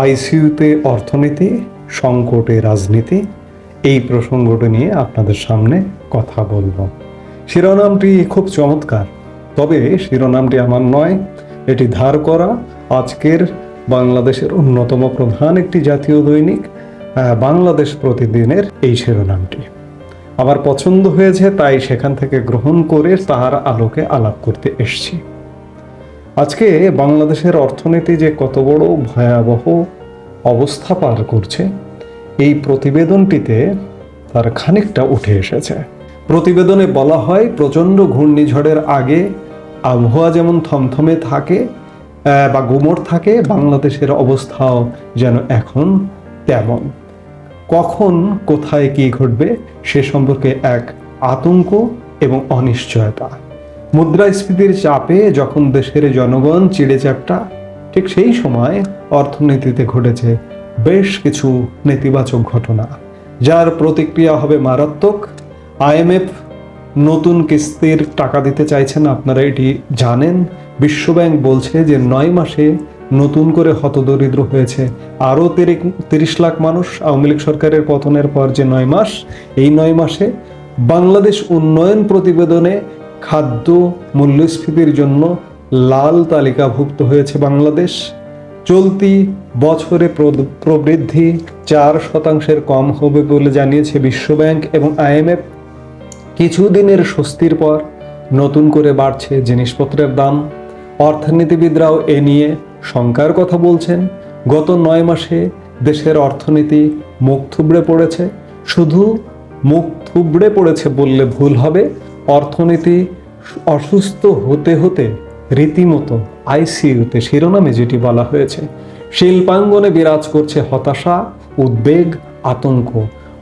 আইসিইউতে অর্থনীতি, সংকটে রাজনীতি, এই প্রসঙ্গটি নিয়ে আপনাদের সামনে কথা বলব। শিরোনামটি খুব চমৎকার, তবে শিরোনামটি আমার নয়, এটি ধার করা আজকের বাংলাদেশের অন্যতম প্রধান একটি জাতীয় দৈনিক বাংলাদেশ প্রতিদিনের এই শিরোনামটি। আমার পছন্দ হয়েছে, তাই সেখান থেকে গ্রহণ করে তাহার আলোকে আলাপ করতে এসছি। আজকে বাংলাদেশের অর্থনীতি যে কত বড় ভয়াবহ অবস্থা পার করছে, এই প্রতিবেদনটিতে তার খানিকটা উঠে এসেছে। প্রতিবেদনে বলা হয়, প্রচণ্ড ঘূর্ণিঝড়ের আগে আবহাওয়া যেমন থমথমে থাকে বা গুমর থাকে, বাংলাদেশের অবস্থাও যেন এখন তেমন। কখন, কোথায়, কি ঘটবে সে সম্পর্কে এক আতঙ্ক এবং অনিশ্চয়তা। মুদ্রাস্ফীতির চাপে যখন দেশের জনগণ চিড়ে চ্যাপটা ঠিক সেই সময় অর্থনীতিতে ঘটেছে বেশ কিছু নেতিবাচক ঘটনা, যার প্রতিক্রিয়া হবে মারাত্মক। আইএমএফ নতুন কিস্তির টাকা দিতে চাইছেন, আপনারা এটি জানেন। বিশ্বব্যাংক বলছে যে নয় মাসে নতুন করে হতদরিদ্র হয়েছে। আরও তিরিশ লাখ মানুষ আওয়ামী লীগ সরকারের পতনের পর যে নয় মাস, এই নয় মাসে বাংলাদেশ উন্নয়ন প্রতিবেদনে খাদ্য মূল্যস্ফীতির জন্য লাল তালিকাভুক্ত হয়েছে বাংলাদেশ। চলতি বছরে প্র- প্রবৃদ্ধি চার শতাংশের কম হবে বলে জানিয়েছে বিশ্বব্যাংক এবং আইএমএফ। কিছুদিনের স্বস্তির পর নতুন করে বাড়ছে জিনিসপত্রের দাম। অর্থনীতিবিদরাও এ নিয়ে শঙ্কার কথা বলছেন। গত নয় মাসে দেশের অর্থনীতি মুখ থুবড়ে পড়েছে। শুধু মুখ থুবড়ে পড়েছে বললে ভুল হবে অর্থনীতি অসুস্থ হতে হতে রীতিমতো আইসিইউতে শিরোনামে যেটি বলা হয়েছে, শিল্পাঙ্গনে বিরাজ করছে হতাশা, উদ্বেগ, আতঙ্ক।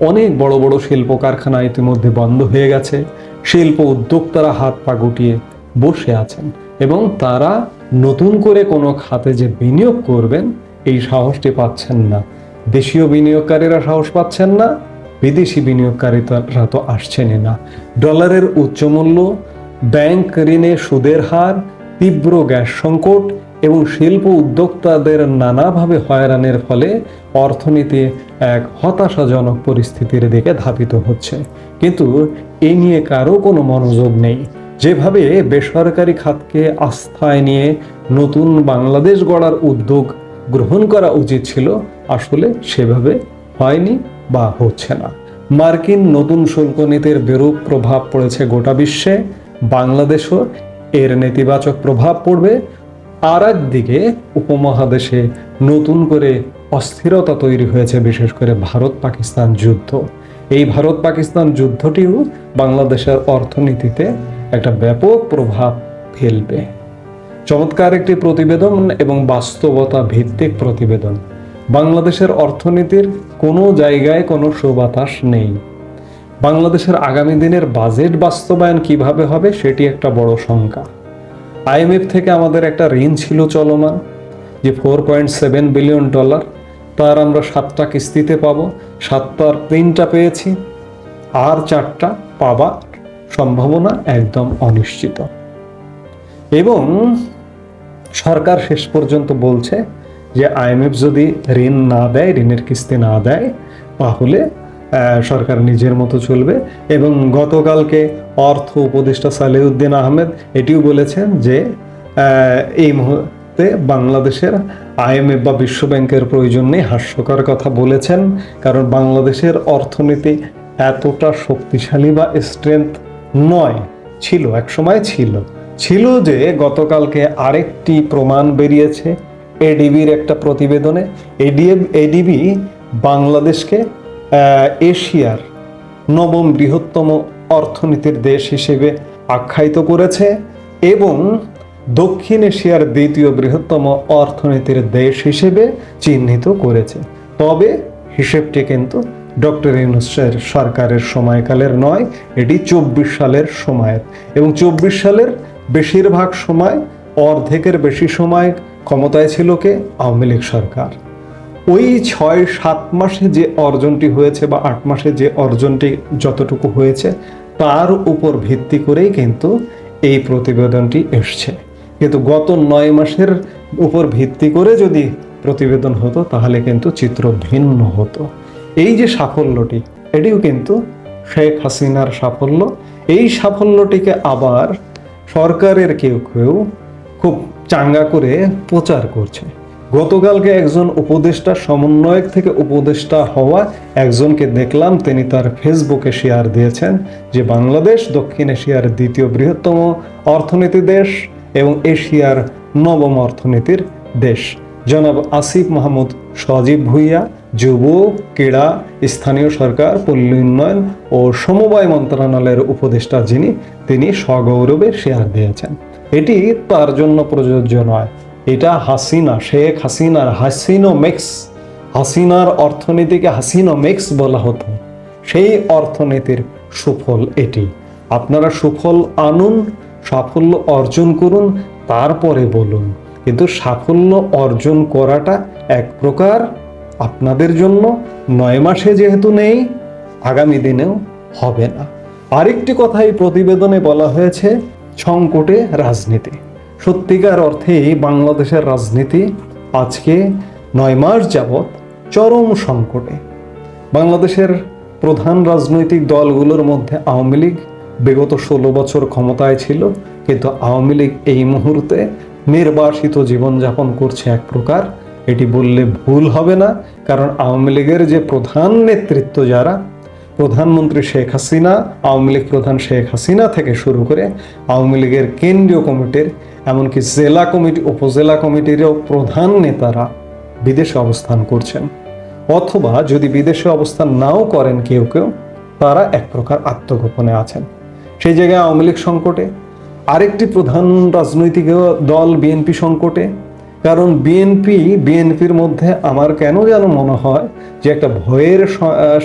অনেক বড় বড় শিল্প কারখানা ইতিমধ্যে বন্ধ হয়ে গেছে। শিল্প উদ্যোক্তারা হাত পা গুটিয়ে বসে আছেন এবং তারা নতুন করে কোনো খাতে যে বিনিয়োগ করবেন, এই সাহসটি পাচ্ছেন না। দেশীয় বিনিয়োগকারীরা সাহস পাচ্ছেন না বিদেশি বিনিয়োগকারীরা তো আসছেনই না। ডলারের উচ্চমূল্য, ব্যাংক ঋণে সুদের হার, তীব্র গ্যাস সংকট এবং শিল্প উদ্যোক্তাদের নানাভাবে হয়রানের ফলে অর্থনীতি এক হতাশাজনক পরিস্থিতির দিকে ধাবিত হচ্ছে। কিন্তু এ নিয়ে কারও কোনো মনোযোগ নেই। যেভাবে বেসরকারি খাতকে আস্থায় নিয়ে নতুন বাংলাদেশ গড়ার উদ্যোগ গ্রহণ করা উচিত ছিল, আসলে সেভাবে হয়নি। বা হচ্ছে না। মার্কিন নতুন শুল্ক নীতির বিরূপ প্রভাব পড়েছে গোটা বিশ্বে, বাংলাদেশও এর নেতিবাচক প্রভাব পড়বে, আর একদিকে উপমহাদেশে নতুন করে অস্থিরতা তৈরি হয়েছে, বিশেষ করে ভারত পাকিস্তান যুদ্ধ। এই ভারত পাকিস্তান যুদ্ধটিও বাংলাদেশের অর্থনীতিতে একটা ব্যাপক প্রভাব ফেলবে। চমৎকার একটি প্রতিবেদন এবং বাস্তবতা ভিত্তিক প্রতিবেদন। বাংলাদেশের অর্থনীতির কোনো জায়গায় কোনো সুবাতাস নেই। বাংলাদেশের আগামী দিনের বাজেট বাস্তবায়ন কীভাবে হবে সেটি একটা বড় শঙ্কা। আইএমএফ থেকে আমাদের একটা ঋণ ছিল চলমান, যে four point seven billion dollar তার আমরা সাতটা কিস্তিতে পাবো, সাতটার তিনটা পেয়েছি, আর চারটা পাবার সম্ভাবনা একদম অনিশ্চিত। এবং সরকার শেষ পর্যন্ত বলছে যে আইএমএফ যদি ঋণ না দেয়, ঋণের কিস্তি না দেয়, তাহলে সরকার নিজের মতো চলবে। এবং গতকালকে অর্থ উপদেষ্টা সালেউদ্দিন আহমেদ এটিও বলেছেন যে এই মুহূর্তে বাংলাদেশের আইএমএফ বা বিশ্ব ব্যাংকের প্রয়োজন নেই, হাস্যকর কথা বলেছেন। কারণ বাংলাদেশের অর্থনীতি এতটা শক্তিশালী বা স্ট্রেংথ নয়, ছিল এক সময় ছিল। ছিল যে গতকালকে আরেকটি প্রমাণ বেরিয়েছে। এডিবির একটা প্রতিবেদনে এডিএম এডিবি বাংলাদেশকে এশিয়ার নবম বৃহত্তম অর্থনীতির দেশ হিসেবে আখ্যায়িত করেছে এবং দক্ষিণ এশিয়ার দ্বিতীয় বৃহত্তম অর্থনীতির দেশ হিসেবে চিহ্নিত করেছে। তবে হিসেবটি কিন্তু ডক্টর ইউনুসের সরকারের সময়কালের নয়, এটি চব্বিশ সালের সময়ের এবং চব্বিশ সালের বেশিরভাগ সময় অর্ধেকের বেশি সময় ক্ষমতায় ছিল কে? আওয়ামী লীগ সরকার। ওই ছয়, সাত মাসে যে অর্জনটি হয়েছে বা আট মাসে যে অর্জনটি যতটুকু হয়েছে, তার উপর ভিত্তি করেই কিন্তু এই প্রতিবেদনটি এসছে। কিন্তু গত নয় মাসের উপর ভিত্তি করে যদি প্রতিবেদন হতো, তাহলে কিন্তু চিত্র ভিন্ন হতো। এই যে সাফল্যটি, এটিও কিন্তু শেখ হাসিনার সাফল্য। এই সাফল্যটিকে আবার সরকারের কেউ কেউ খুব চাঙ্গা করে প্রচার করছে। গতকালকে একজন উপদেষ্টা সমন্বয়ক থেকে উপদেষ্টা হওয়া একজনকে দেখলাম, তিনি তার ফেসবুকে শেয়ার দিয়েছেন যে বাংলাদেশ, দক্ষিণ এশিয়ার দ্বিতীয় বৃহত্তম অর্থনীতি দেশ এবং এশিয়ার নবম অর্থনীতির দেশ। জনাব আসিফ মাহমুদ সজীব ভুইয়া, যুব, ক্রীড়া, স্থানীয় সরকার, পল্লী উন্নয়ন ও সমবায় মন্ত্রণালয়ের উপদেষ্টা যিনি, তিনি সগৌরবে শেয়ার দিয়েছেন। এটি তার জন্য প্রযোজ্য নয়। এটা হাসিনা, শেখ হাসিনার হাসিনো মিক্স হাসিনার অর্থনীতিকে হাসিনো মিক্স বলা হতো। সেই অর্থনীতির সুফল এটি। আপনারা সুফল আনুন, সাফল্য অর্জন করুন, তারপরে বলুন। কিন্তু সাফল্য অর্জন করাটা এক প্রকার আপনাদের জন্য নয় মাসে যেহেতু নেই, আগামী দিনেও হবে না। আরেকটি কথা এই প্রতিবেদনে বলা হয়েছে সংকটে রাজনীতি। সত্যিকার অর্থে বাংলাদেশের রাজনীতি আজকে নয় মাস যাবৎ চরম সংকটে। বাংলাদেশের প্রধান রাজনৈতিক দলগুলোর মধ্যে আওয়ামী লীগ বিগত ষোলো বছর ক্ষমতায় ছিল, কিন্তু আওয়ামী লীগ এই মুহূর্তে নির্বাসিত জীবনযাপন করছে এক প্রকার। এটি বললে ভুল হবে না, কারণ আওয়ামী লীগের যে প্রধান নেতৃত্ব যারা প্রধানমন্ত্রী শেখ হাসিনা, আওয়ামী লীগ প্রধান শেখ হাসিনা থেকে শুরু করে আওয়ামী লীগের কেন্দ্রীয় কমিটির, এমনকি জেলা কমিটি, উপজেলা কমিটিরও প্রধান নেতারা বিদেশে অবস্থান করছেন। অথবা যদি বিদেশে অবস্থান নাও করেন কেউ কেউ, তারা এক প্রকার আত্মগোপনে আছেন। সেই জায়গায় আওয়ামী লীগ সংকটে, আরেকটি প্রধান রাজনৈতিক দল বিএনপি সংকটে কারণ বিএনপি, বিএনপির মধ্যে আমার কেন যেন মনে হয় যে একটা ভয়ের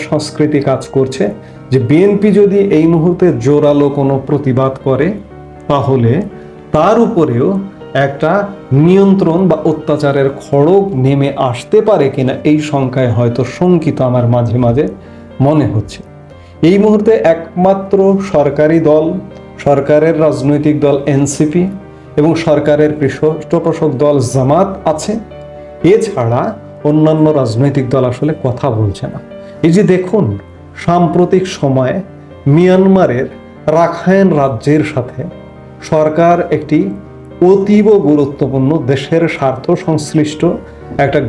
সংস্কৃতি কাজ করছে। যে বিএনপি যদি এই মুহূর্তে জোরালো কোনো প্রতিবাদ করে, তাহলে তার উপরেও একটা নিয়ন্ত্রণ বা অত্যাচারের খড়গ নেমে আসতে পারে কিনা এই সংখ্যায় হয়তো শঙ্কিত আমার মাঝে মাঝে মনে হচ্ছে। এই মুহূর্তে একমাত্র সরকারি দল, সরকারের রাজনৈতিক দল এনসিপি এবং সরকারের পৃষ্ঠপোষক দল জামাত আছে। এছাড়া অন্যান্য রাজনৈতিক দল আসলে কথা বলছে না। এই যে দেখুন, সাম্প্রতিক সময়ে মিয়ানমারের রাখাইন রাজ্যের সাথে সরকার একটি অতীব গুরুত্বপূর্ণ, দেশের স্বার্থ সংশ্লিষ্ট একটা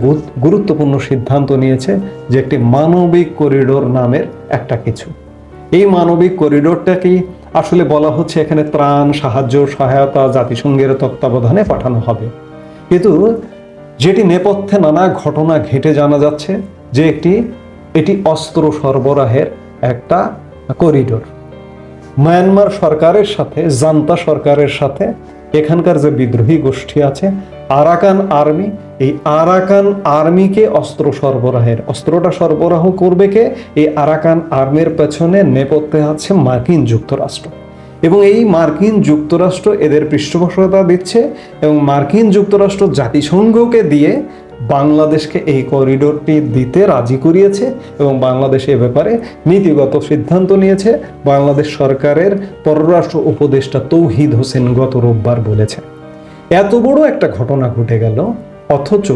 গুরুত্বপূর্ণ সিদ্ধান্ত নিয়েছে যে একটি মানবিক করিডোর নামের একটা কিছু। এই মানবিক করিডোরটাকেই আসলে বলা হচ্ছে এখানে ত্রাণ, সাহায্য, সহায়তা, জাতিসংঘের তত্ত্বাবধানে পাঠানো হবে। কিন্তু যেটি নেপথ্যে নানা ঘটনা ঘেটে জানা যাচ্ছে যে একটি, এটি অস্ত্র সরবরাহের একটা করিডোর। মায়ানমার সরকারের সাথে, জান্তা সরকারের সাথে এখানকার যে বিদ্রোহী গোষ্ঠী আছে, আরাকান আর্মি এই আরাকান আর্মিকে অস্ত্র সরবরাহের, অস্ত্রটা সরবরাহ করবে কে? এই আরাকান আর্মির পেছনে নেপথ্যে আছে মার্কিন যুক্তরাষ্ট্র। এবং এই মার্কিন যুক্তরাষ্ট্র এদের পৃষ্ঠপোষকতা দিচ্ছে এবং মার্কিন যুক্তরাষ্ট্র জাতিসংঘকে দিয়ে বাংলাদেশকে এই করিডোরটি দিতে রাজি করিয়েছে এবং বাংলাদেশ এ ব্যাপারে নীতিগত সিদ্ধান্ত নিয়েছে। বাংলাদেশ সরকারের পররাষ্ট্র উপদেষ্টা তৌহিদ হোসেন গত রোববার বলেছে এত বড় একটা ঘটনা ঘটে গেল অথচ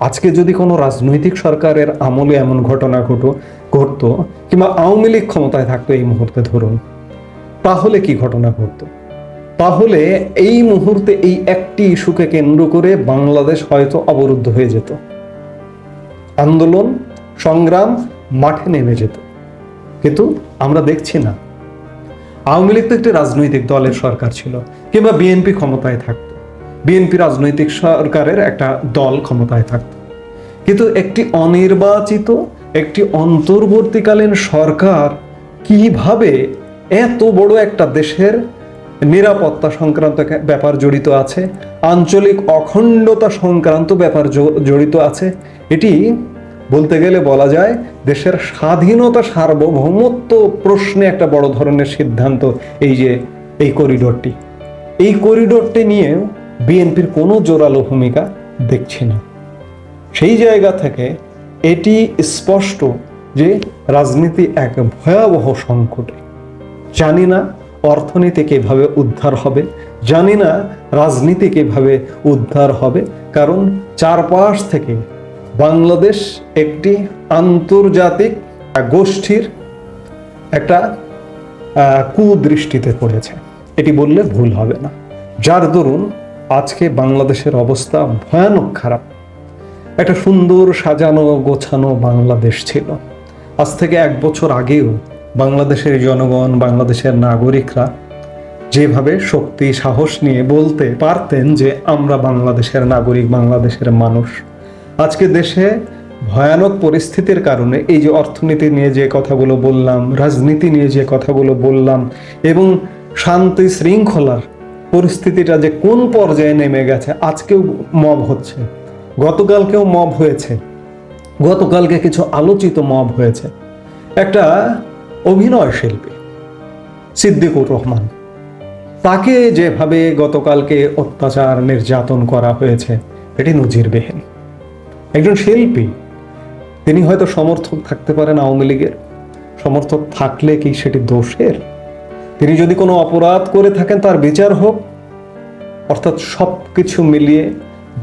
আজকে যদি কোনো রাজনৈতিক সরকারের আমলে এমন ঘটনা ঘটো, ঘটতো কিংবা আওয়ামী লীগ ক্ষমতায় থাকতো এই মুহূর্তে ধরুন, তাহলে কি ঘটনা ঘটতো? তাহলে এই মুহূর্তে এই একটি ইস্যুকে কেন্দ্র করে বাংলাদেশ হয়তো অবরুদ্ধ হয়ে যেত। আন্দোলন, সংগ্রাম মাঠে নেমে যেত। কিন্তু আমরা দেখছি না। আওয়ামী লীগ তো একটি রাজনৈতিক দলের সরকার ছিল, কিংবা বিএনপি ক্ষমতায় থাকতো। বিএনপি রাজনৈতিক সরকারের একটা দল ক্ষমতায় থাকতো। কিন্তু একটি অনির্বাচিত, একটি অন্তর্বর্তীকালীন সরকার কীভাবে এত বড় একটা দেশের নিরাপত্তা সংক্রান্ত ব্যাপার জড়িত আছে, আঞ্চলিক অখণ্ডতা সংক্রান্ত ব্যাপার জড়িত আছে, এটি বলতে গেলে বলা যায় দেশের স্বাধীনতা সার্বভৌমত্ব প্রশ্নে একটা বড় ধরনের সিদ্ধান্ত এই যে এই করিডোরটি। এই করিডোরটি নিয়ে বিএনপির কোনো জোরালো ভূমিকা দেখছি না। সেই জায়গা থেকে এটি স্পষ্ট যে রাজনীতি এক ভয়াবহ সংকটে। জানি না অর্থনীতি কীভাবে উদ্ধার হবে, জানি না রাজনীতি কীভাবে উদ্ধার হবে, কারণ চারপাশ থেকে বাংলাদেশ একটি আন্তর্জাতিক গোষ্ঠীর একটা কুদৃষ্টিতে পড়েছে। এটি বললে ভুল হবে না। যার দরুন আজকে বাংলাদেশের অবস্থা ভয়ানক খারাপ। একটা সুন্দর সাজানো গোছানো বাংলাদেশ ছিল। আজ থেকে এক বছর আগেও বাংলাদেশের জনগণ, বাংলাদেশের নাগরিকরা যেভাবে শক্তি, সাহস নিয়ে বলতে পারতেন যে আমরা বাংলাদেশের নাগরিক, বাংলাদেশের মানুষ। আজকে দেশে ভয়ানক পরিস্থিতির কারণে এই যে অর্থনীতি নিয়ে যে কথাগুলো বললাম, রাজনীতি নিয়ে যে কথাগুলো বললাম এবং শান্তি শৃঙ্খলার পরিস্থিতিটা যে কোন পর্যায়ে নেমে গেছে, আজকেও মব হচ্ছে। গতকালকেও মব হয়েছে। গতকালকে কিছু আলোচিত মব হয়েছে। একটা অভিনয় শিল্পী, সিদ্দিকুর রহমান। তাকে যেভাবে গতকালকে অত্যাচার, নির্যাতন করা হয়েছে, এটি নজিরবিহীন। একজন শিল্পী, তিনি হয়তো সমর্থক থাকতে পারেন আওয়ামী লীগের। সমর্থক থাকলে কি সেটি দোষের? তিনি যদি কোনো অপরাধ করে থাকেন, তার বিচার হোক। অর্থাৎ সব কিছু মিলিয়ে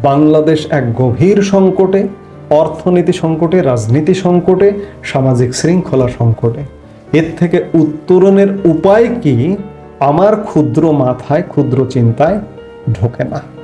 বাংলাদেশ এক গভীর সংকটে, অর্থনীতি সংকটে, রাজনীতি সংকটে, সামাজিক শৃঙ্খলা সংকটে। এর থেকে উত্তরণের উপায় কি? আমার ক্ষুদ্র মাথায়, ক্ষুদ্র চিন্তায় ঢোকে না।